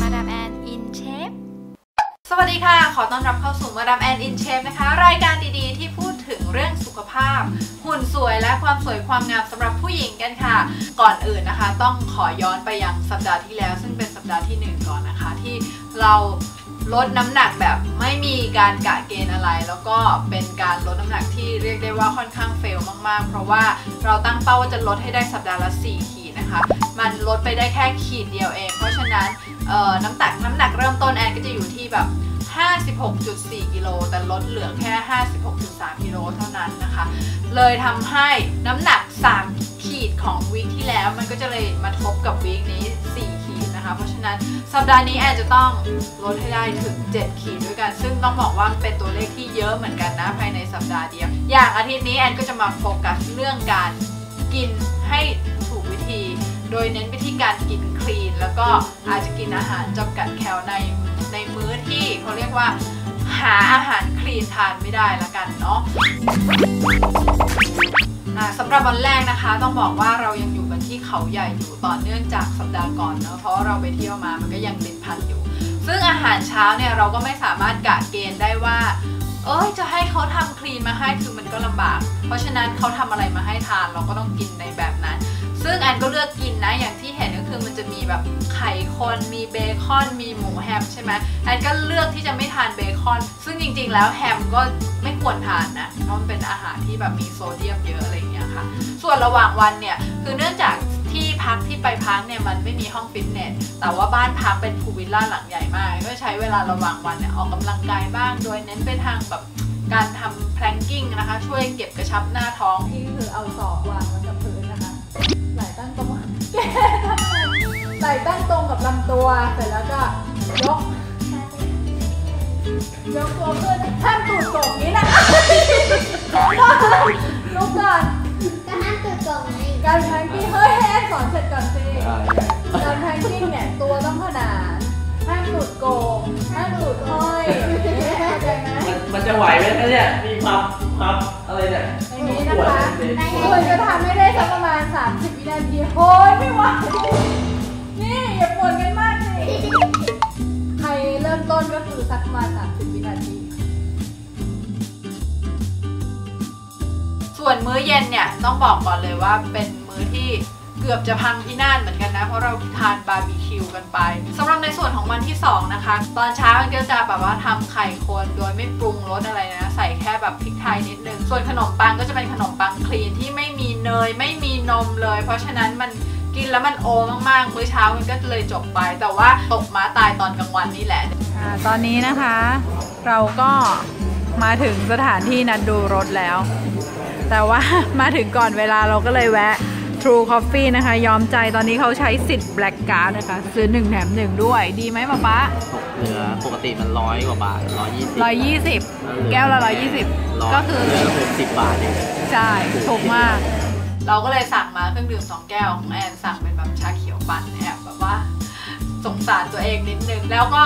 มาดามแอนอินเชฟสวัสดีค่ะ ขอต้อนรับเข้าสู่มาดามแอนอินเชฟนะคะ รายการดีๆ ที่พูดถึงเรื่องสุขภาพ หุ่นสวยและความสวยความงามสำหรับผู้หญิงกันค่ะ ก่อนอื่นนะคะ ต้องขอย้อนไปยังสัปดาห์ที่แล้ว ซึ่งเป็นสัปดาห์ที่หนึ่งก่อนนะคะ ที่เราลดน้ำหนักแบบไม่มีการกะเกณฑ์อะไร แล้วก็เป็นการลดน้ำหนักที่เรียกได้ว่าค่อนข้างเฟลมากๆ เพราะว่าเราตั้งเป้าว่าจะลดให้ได้สัปดาห์ละ4ขี นะคะ มันลดไปได้แค่ขีดเดียวเอง เพราะฉะนั้นน้ำตักน้ำหนักเริ่มต้นแอนก็จะอยู่ที่แบบ56.4 กิโล แต่ลดเหลือแค่ 56.3 กิโลเท่านั้นนะคะ เลยทำให้น้ำหนัก 3 ขีดของวีคที่แล้ว มันก็จะเลยมาทบกับวีคนี้ 4 ขีดนะคะ เพราะฉะนั้นสัปดาห์นี้แอนจะต้องลดให้ได้ถึง 7 ขีดด้วยกัน ซึ่งต้องบอกว่าเป็นตัวเลขที่เยอะเหมือนกันนะ ภายในสัปดาห์เดียว อย่างอาทิตย์นี้แอนก็จะมาโฟกัสเรื่องการกินให้ โดยเน้นวิธีการกินคลีน แล้วก็อาจจะกินอาหารจำกัดแคลในในมื้อที่เขาเรียกว่า หาอาหารคลีนทานไม่ได้ละกันเนาะสำหรับวันแรกนะคะ ต้องบอกว่าเรายังอยู่กันที่เขาใหญ่อยู่ต่อเนื่องจากสัปดาห์ก่อนเนาะเพราะเราไปเที่ยวมามันก็ยังติดพันอยู่ ซึ่งอาหารเช้าเนี่ยเราก็ไม่สามารถกะเกณฑ์ได้ว่าเอ้ยจะให้เขาทำคลีนมาให้คือมันก็ลำบาก เพราะฉะนั้นเขาทำอะไรมาให้ทานเราก็ต้องกินในแบบนั้น งแอนก็เลือกกินนะ อย่างที่เห็นก็คือมันจะมีแบบไข่คนมีเบคอน มีหมูแฮมใช่ไหมแอนก็เลือกที่จะไม่ทานเบคอน ซึ่งจริงๆ แล้วแฮมก็ไม่ควรทานนะ เพราะมันเป็นอาหารที่แบบมีโซเดียมเยอะอะไรอย่างเงี้ยค่ะ ส่วนระหว่างวันเนี่ย คือเนื่องจากที่พักที่ไปพักเนี่ยมันไม่มีห้องฟิตเนส แต่ว่าบ้านพักเป็นพูวิลล่าหลังใหญ่มาก ก็ใช้เวลาระหว่างวันเนี่ยออกกำลังกายบ้าง โดยเน้นไปทางแบบการทำแพลงกิ้งนะคะ ช่วยเก็บกระชับหน้าท้อง ที่คือเอาศอกวางไว้กับพื้นนะคะไหล่ ตั้งตรงแกทำไมไหล่ตั้งตรงกับลำตัว เสร็จแล้วก็ยก ยกตัวขึ้นห้ามตูดโก่งนี้นะลุกก่อนก็ห้ามตื่นก่อนไงการแพงกิ้งเฮ้ยให้แอนสอนเสร็จก่อนสิการแพงกิ้งเนี่ยตัวต้องขนานห้ามหลุดโกงห้ามหลุดห้อยเข้าใจไหมมันจะไหวไหมเนี่ย มีความความอะไรเนี่ย นะคะปวดเลยควรจะทำไม่ได้สักประมาณ 30วินาทีโอ้ยไม่ไหวนี่อย่าปวดกันมากสิใครเริ่มต้นก็คือสักประมาณ 30วินาที ส่วนมื้อเย็นเนี่ยต้องบอกก่อนเลยว่าเป็นมื้อที่ เกือบจะพังพินาศเหมือนกันนะ เพราะเราทานบาร์บีคิวกันไปสำหรับในส่วนของวันที่ 2 นะคะ ตอนเช้ามันก็จะแบบว่าทำไข่คนโดยไม่ปรุงรสอะไรนะ ใส่แค่แบบพริกไทยนิดนึง ส่วนขนมปังก็จะเป็นขนมปังคลีนที่ไม่มีเนยไม่มีนมเลย เพราะฉะนั้นมันกินแล้วมันโอมากๆมื้อเช้ามันก็เลยจบไป แต่ว่าตกม้าตายตอนกลางวันนี่แหละตอนนี้นะคะ เราก็มาถึงสถานที่นัดดูรถแล้ว แต่ว่ามาถึงก่อนเวลาเราก็เลยแวะ True Coffee นะคะ ยอมใจตอนนี้เขาใช้สิทธิ์ Black Card นะคะ ซื้อ 1 แถม 1 ด้วย ดีไหมป๊าป๊าเหลือปกติมันร้อยกว่าบาทร้อยยี่สิบ120แก้วละ120ก็คือเหลือหกสิบบาทเองใช่ถูกมาก เราก็เลยสั่งมาเครื่องดื่ม2แก้วของแอนสั่งเป็นแบบชาเขียวปั่นแอบแบบว่าสงสารตัวเองนิดนึง แล้วก็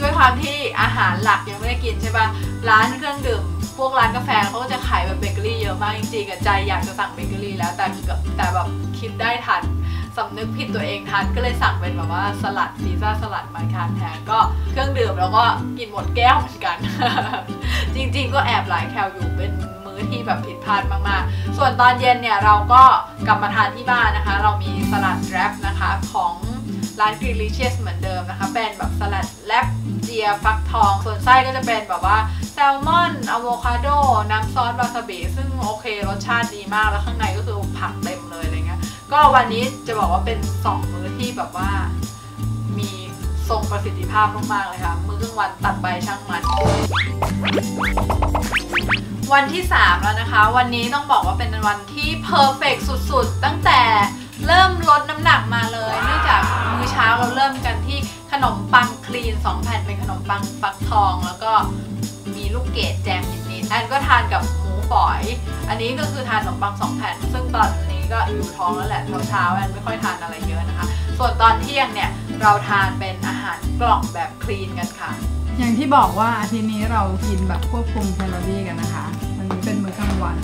ด้วยความที่อาหารหลักยังไม่ได้กินใช่ปะร้านเครื่องดื่ม พวกร้านกาแฟเขาก็จะขายแบบเบเกอรี่เยอะมากจริงๆอะใจอยากจะสั่งเบเกอรี่แล้วแต่กับแต่แบบคิดได้ทันสำนึกผิดตัวเองทันก็เลยสั่งเป็นแบบว่าสลัดซีซ่าสลัดมาทานแทนก็เครื่องดื่มแล้วก็กินหมดแก้วเหมือนกัน จริงๆ ก็แอบหลายแคลอยู่เป็นมื้อที่แบบผิดพลาดมากๆ ส่วนตอนเย็นเนี่ยเราก็กลับมาทานที่บ้านนะคะ เรามีสลัดแรปนะคะของร้าน g r i l l i c i o u s เหมือนเดิมนะคะ เป็นแบบสลัดแลบเจียฟักทอง ส่วนไส้ก็จะเป็นแบบว่า แซลมอนอะโวคาโด น้ำซอสวาซาบิซึ่งโอเครสชาติดีมากแล้วข้างในก็คือผักเต็มเลยอะไรเงี้ย ก็วันนี้จะบอกว่าเป็น 2 มื้อที่แบบว่า มีทรงประสิทธิภาพมากๆเลยค่ะ มื้อกลางวันตัดไปช่างมัน วันที่ 3 แล้วนะคะ วันนี้ต้องบอกว่าเป็นวันที่เพอร์เฟกสุดๆ ตั้งแต่เริ่มลดน้ำหนักมาเลยเนื่องจากมื้อเช้าเราเริ่มกันที่ขนมปังคลีน 2 แผ่นเป็นขนมปังฟักทองแล้วก็ อนก็ทานกับหมูฝอย อันนี้ก็คือทานขนมปัง2แผ่น ซึ่งตอนนี้ก็อยู่ท้องแล้วแหละเช้าๆแอนไม่ค่อยทานอะไรเยอะนะคะ ส่วนตอนเที่ยงเนี่ยเราทานเป็นอาหารกล่องแบบคลีนกันค่ะ อย่างที่บอกว่าอาทิตย์นี้เรากินแบบควบคุมแคลอรี่กันนะคะวันนี้เป็นมื้อกลางวัน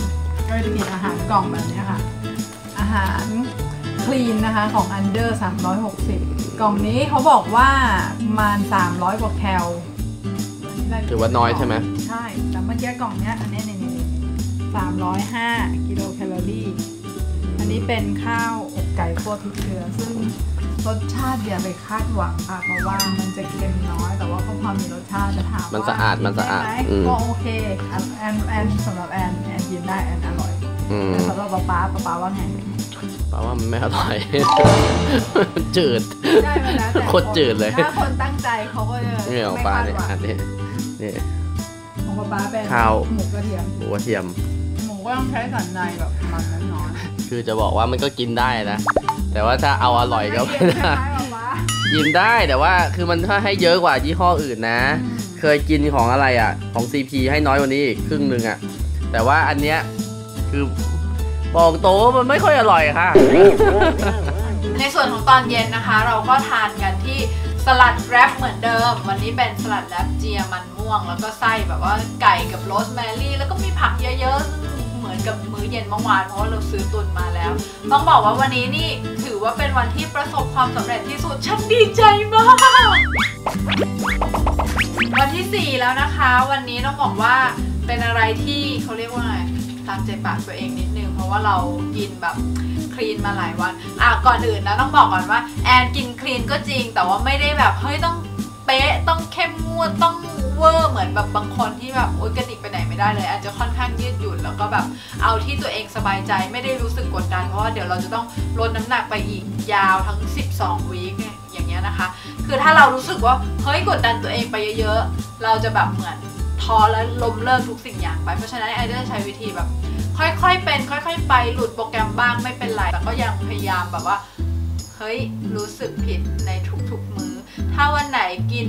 ก็จะกินอาหารกล่องแบบนี้ค่ะ อาหารค clean นะคะของ under 360 กล่องนี้เขาบอกว่าประมาณ 300 กว่าแคล ถือว่าน้อยใช่ไหม ใช่แต่เมื่อกี้กล่องเนี้ยอันเนี้ยนี่นี่สามร้อยห้ากิโลแคลอรี่ อันนี้เป็นข้าวอกไก่คั่วพริกเกลือ ซึ่งรสชาติอย่าไปคาดหวังค่ะเพราะว่ามันจะเค็มน้อย แต่ว่าก็พอมีรสชาติจะถามว่ามันสะอาดมันสะอาดกิได้ไหอืม ก็โอเคแอนแอนแอนสำหรับแอนแอนกินได้แอนอร่อยอืมแต่สำหรับป๊าป๊าป๊าป๊าว่าไงแปลว่ามันไม่อร่อย จืด ได้มาแล้วแต่โคตรจืดเลย ถ้าคนตั้งใจเขาก็จะนี่ของปลาเนี่ยไม่คอัดนหวังนี้ นี่ ของป๊าป๊าเป็นข้าว หมูกระเทียม หมูกระเทียม หมูก็ต้องใช้สันในแบบมันน้อยคือจะบอกว่ามันก็กินได้นะ แต่ว่าถ้าเอาอร่อยก็ไม่ได้ กินได้แต่ว่าคือมันถ้าให้เยอะกว่ายี่ห้ออื่นนะ เคยกินของอะไรอะ ของ CP ให้น้อยกว่านี้อีกครึ่งหนึ่งอะ แต่ว่าอันเนี้ยคือบอกโตวมันไม่ค่อยอร่อยค่ะ ในส่วนของตอนเย็นนะคะ เราก็ทานกันที่สลัดแรปเหมือนเดิม วันนี้เป็นสลัดแรปเจียมันม่ วง แล้วก็ไส้แบบว่าไก่กับโรสแมรี่ แล้วก็มีผักเยอะๆ เหมือนกับมื้อเย็นเมื่อวานเพราะว่าเราซื้อตุนมาแล้ว ต้องบอกว่าวันนี้นี่ถือว่าเป็นวันที่ประสบความสำเร็จที่สุด ฉันดีใจมาก วันที่ 4 แล้วนะคะ วันนี้ต้องบอกว่าเป็นอะไรที่เขาเรียกว่าไงตามใจปากตัวเองนิดนึง เพราะว่าเรากินแบบคลีนมาหลายวัน อะก่อนอื่นนะต้องบอกก่อนว่าแอนกินคลีนก็จริง แต่ว่าไม่ได้แบบเฮ้ยต้องเป๊ะต้องเข้มงวดต้อง เวอร์เหมือนแบบบางคนที่แบบโอ๊ยกระดิกไปไหนไม่ได้เลย อาจจะค่อนข้างยืดหยุ่นแล้วก็แบบเอาที่ตัวเองสบายใจไม่ได้รู้สึกกดดันเพราะว่าเดี๋ยวเราจะต้องลดน้ำหนักไปอีกยาวทั้ง 12วีคอย่างเงี้ยนะคะ คือถ้าเรารู้สึกว่าเฮ้ยกดดันตัวเองไปเยอะๆ เราจะแบบเหมือนท้อแล้วล้มเลิกทุกสิ่งอย่างไป เพราะฉะนั้นไอจะใช้วิธีแบบ ค่อยๆเป็น ค่อย ๆ ไปหลุดโปรแกรมบ้างไม่เป็นไรแต่ก็ยังพยายามแบบว่าเฮ้ยรู้สึกผิดในทุกๆมื้อ ถ้าวันไหนกิน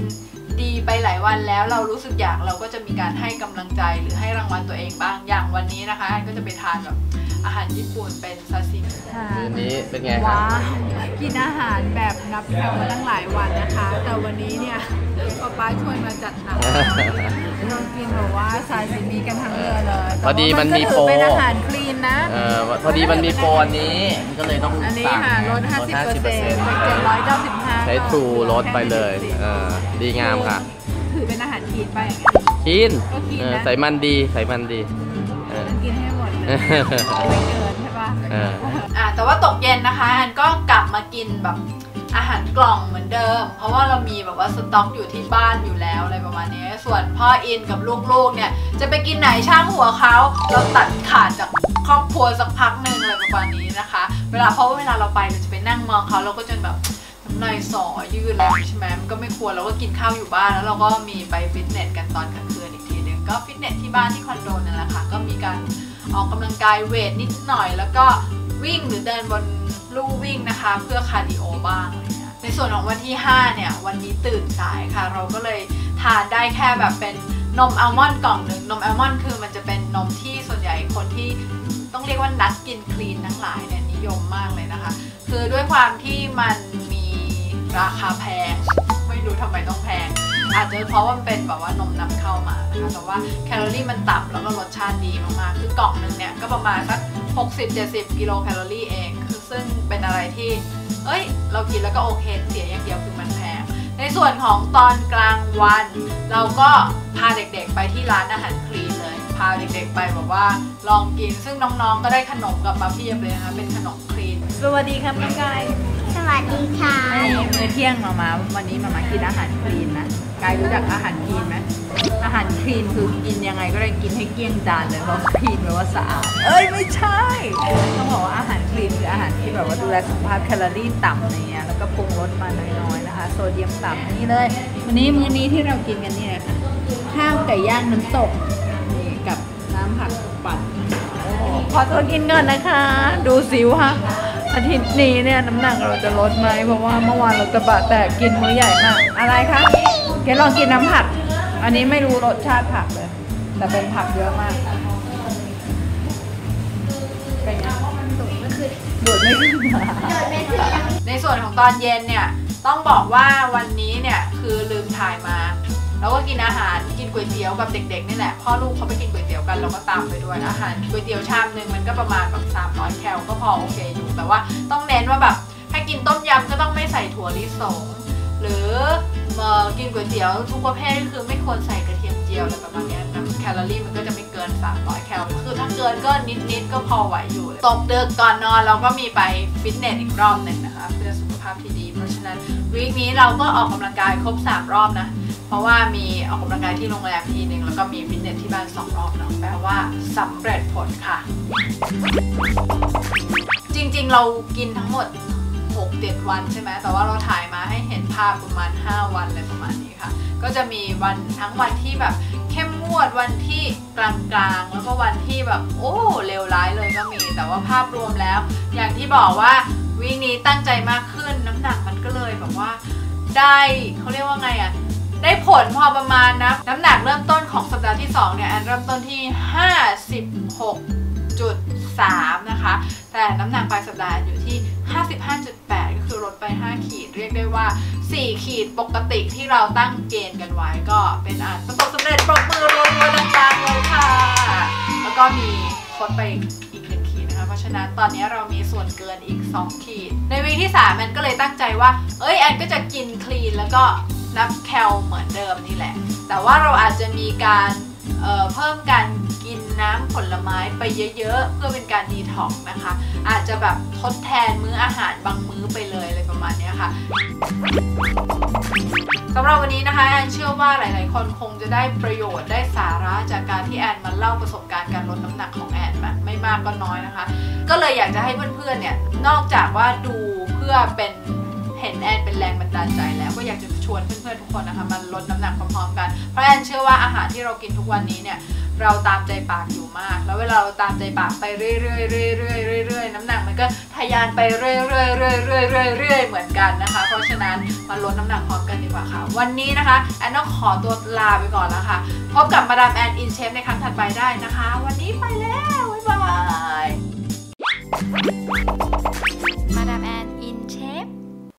ดีไปหลายวันแล้วเรารู้สึกอยากเราก็จะมีการให้กำลังใจหรือให้รางวัลตัวเองบ้างอย่างวันนี้นะคะแอนก็จะไปทานแบบอาหารญี่ปุ่นเป็นซาซิมิคืนนี้เป็นไงคะว้ากินอาหารแบบนับแคลมาตั้งหลายวันนะคะ แต่วันนี้เนี่ยป๊าป๊าช่วยมาจัดหนักเรากินแบบว่าซาซิมิกันทั้งเรือเลยพอดีมันมีแต่โปรว่าก็ถือเป็นอาหารคลีนนะเออพอดีมันมีโปรอันนี้ก็เลยต้องอันนี้สั่งค่ะลด50%เป็น795 ใช้ทรูลดไปเลยเออดีงามค่ะ ถือเป็นอาหารคลีนไปอย่างเงี้ยกินก็กินนะ เออใส่มันดีใส่มันดีเออมันกินให้หมดเลยไม่เกินใช่ปะเออ อะแต่ว่าตกเย็นนะคะแอนก็กลับมากินแบบอาหารกล่องเหมือนเดิม เพราะว่าเรามีแบบว่าสต็อกอยู่ที่บ้านอยู่แล้วอะไรประมาณนี้ ส่วนพ่ออินกับลูกๆเนี่ยจะไปกินไหนช่างหัวเขาเราตัดขาดจากครอบครัวสักพักหนึ่งอะไรประมาณนี้นะคะ เวลาเพราะว่าเวลาเราไปเราจะไปนั่งมองเขาเราก็จนแบบ นายสอยืดเลยใช่ไหมมันก็ไม่ควรเราก็กินข้าวอยู่บ้านแล้วเราก็มีไปฟิตเนสกันตอนกลางคืนอีกทีนึงก็ฟิตเนสที่บ้านที่คอนโดนั่นแหละค่ะก็มีการออกกำลังกายเวทนิดหน่อย แล้วก็วิ่งหรือเดินบนลู่วิ่งนะคะ เพื่อคาร์ดิโอบ้างอะไรเงี้ยในส่วนของวันที่ 5 เนี่ย วันนี้ตื่นสายค่ะ เราก็เลยทานได้แค่แบบเป็นนมอัลมอนด์กล่องหนึ่งนมอัลมอนด์คือมันจะเป็นนมที่ส่วนใหญ่คนที่ต้องเรียกว่านักกินคลีนทั้งหลายเนี่ยนิยมมากเลยนะคะ คือด้วยความที่มัน ราคาแพง ไม่รู้ทำไมต้องแพง อาจจะเพราะว่ามันเป็นแบบว่านมนำเข้ามานะคะแต่ว่าแคลอรี่มันต่ำแล้วก็รสชาติดีมากๆคือกล่องหนึงเนี่ยก็ประมาณสัก60-70 กิโลแคลอรี่เอง คือซึ่งเป็นอะไรที่ เอ้ย เรากินแล้วก็โอเค เสียอย่างเดียวคือมันแพง ในส่วนของตอนกลางวัน เราก็พาเด็กๆไปที่ร้านอาหารคลีนเลย พาเด็กๆไปแบบว่าลองกิน ซึ่งน้องๆก็ได้ขนมกลับมาเพียบเลยนะคะ เป็นขนมคลีน สวัสดีครับน้องกาย วัสดีค่ะนี่มื้อเที่ยงมามาวันนี้มามากินอาหารคลีนนะกายรู้จักอาหารคลีนไหมอาหารคลีนคือกินยังไงก็ได้กินให้เกลี้ยงจานเลยเพราะคลีนแปลว่าสะอาด เอ้ยไม่ใช่ต้องบอกว่าอาหารคลีนคืออาหารที่แบบว่าดูแลสุขภาพแคลอรี่ต่ำอะไรเงี้ยแล้วก็ปรุงรสมาน้อยๆนะคะ โซเดียมต่ำนี่เลย วันนี้มื้อนี้ที่เรากินกันนี่เลยค่ะข้าวไก่ย่างน้ำตกนี่กับน้ำผักปั่นขอตัวกินก่อนนะคะ ดูสิว่า อาทิตย์นี้เนี่ยน้ำหนักเราจะลดไหมเพราะว่าเมื่อวานเราตะบะแตกกินมื้อใหญ่มากอะไรคะเกลองกินน้ำผัก อันนี้ไม่รู้รสชาติผักเลย แต่เป็นผักเยอะมากเป็นไงดูดไม่ขึ้นดูดไม่ขึ้นในส่วนของตอนเย็นเนี่ยต้องบอกว่าวันนี้เนี่ยคือลืมถ่ายมา แล้วก็กินอาหารกินก๋วยเตี๋ยวกับเด็กๆนี่แหละพ่อลูกเขาไปกินก๋วยเตี๋ยวกันเราก็ตามไปด้วยอาหารก๋วยเตี๋ยวชามหนึ่งมันก็ประมาณแบบ300แคลก็พอโอเคอยู่แต่ว่าต้องเน้นว่าแบบถ้ากินต้มยำก็ต้องไม่ใส่ถั่วลิสงหรือกินก๋วยเตี๋ยวทุกประเภทก็คือไม่ควรใส่กระเทียมเจียวอะไรประมาณนี้นะแคลอรี่มันก็จะไม่เกิน 300 แคลคือถ้าเกินก็นิดๆก็พอไหวอยู่ ตกเดึกก่อนนอนเราก็มีไปฟิตเนสอีกรอบหนึ่งนะคะ เพื่อสุขภาพที่ดี เพราะฉะนั้นวีคนี้เราก็ออกกำลังกายครบ 3 รอบนะ เพราะว่ามีออกกำลังกายที่โรงแรมทีหนึ่งแล้วก็มีฟิตเนสที่บ้าน2รอบเนาะแปลว่าสำเร็จผลค่ะ จริงๆเรากินทั้งหมด 6 7 วันใช่ไหมแต่ว่าเราถ่ายมาให้เห็นภาพประมาณ 5 วันอะไรประมาณนี้ค่ะ ก็จะมีวันทั้งวันที่แบบเข้มงวดวันที่กลางๆ แล้วก็วันที่แบบโอ้เลวร้ายเลยก็มี แต่ว่าภาพรวมแล้ว อย่างที่บอกว่าวีคนี้ตั้งใจมากขึ้นน้ำหนักมันก็เลยแบบว่า ได้เขาเรียกว่าไงอะ ได้ผลพอประมาณนะ น้ำหนักเริ่มต้นของสัปดาห์ที่ 2 เนี่ยแอนเริ่มต้นที่ 56.3 นะคะ แต่น้ำหนักปลายสัปดาห์อยู่ที่ 55.8 ก็คือลดไป 5 ขีด เรียกได้ว่า 4 ขีดปกติที่เราตั้งเกณฑ์กันไว้ก็เป็นอันประสบสำเร็จปรบมือรัวๆดังๆเลยค่ะ แล้วก็มีคดไปอีกหนึ่งขีดนะคะ เพราะฉะนั้นตอนนี้เรามีส่วนเกินอีก 2 ขีด ในวีที่3แอนก็เลยตั้งใจว่า เอ้ยแอนก็จะกินคลีนแล้วก็ นับแคลเหมือนเดิมนี่แหละ แต่ว่าเราอาจจะมีการเเพิ่มการกินน้ำผลไม้ไปเยอะๆ เพื่อเป็นการดีท็อกนะคะ อาจจะแบบทดแทนมื้ออาหารบางมื้อไปเลยอะไรประมาณนี้ค่ะสำหรับวันนี้นะคะแอนเชื่อว่าหลาย ๆ คนคงจะได้ประโยชน์ได้สาระจากการที่แอนมาเล่าประสบการณ์การลดน้ำหนักของแอนมาไม่มากก็น้อยนะคะ ก็เลยอยากจะให้เพื่อน ๆ เนี่ยนอกจากว่าดูเพื่อเป็น เห็นแอนเป็นแรงบันดาลใจแล้วก็อยากจะชวนเพื่อนๆทุกคนนะคะมาลดน้ำหนักพร้อมๆกัน เพราะแอนเชื่อว่าอาหารที่เรากินทุกวันนี้เนี่ยเราตามใจปากอยู่มาก แล้วเวลาเราตามใจปากไปเรื่อยๆเรื่อยๆเรื่อยๆน้ำหนักมันก็ทะยานไปเรื่อยๆเรื่อยๆเรื่อยๆเรื่อยๆเหมือนกันนะคะ เพราะฉะนั้นมาลดน้ำหนักพร้อมกันดีกว่าค่ะ วันนี้นะคะแอนต้องขอตัวลาไปก่อนแล้วค่ะ พบกับมาดามแอนอินเชฟในครั้งถัดไปได้นะคะ วันนี้ไปแล้ว บ๊ายบาย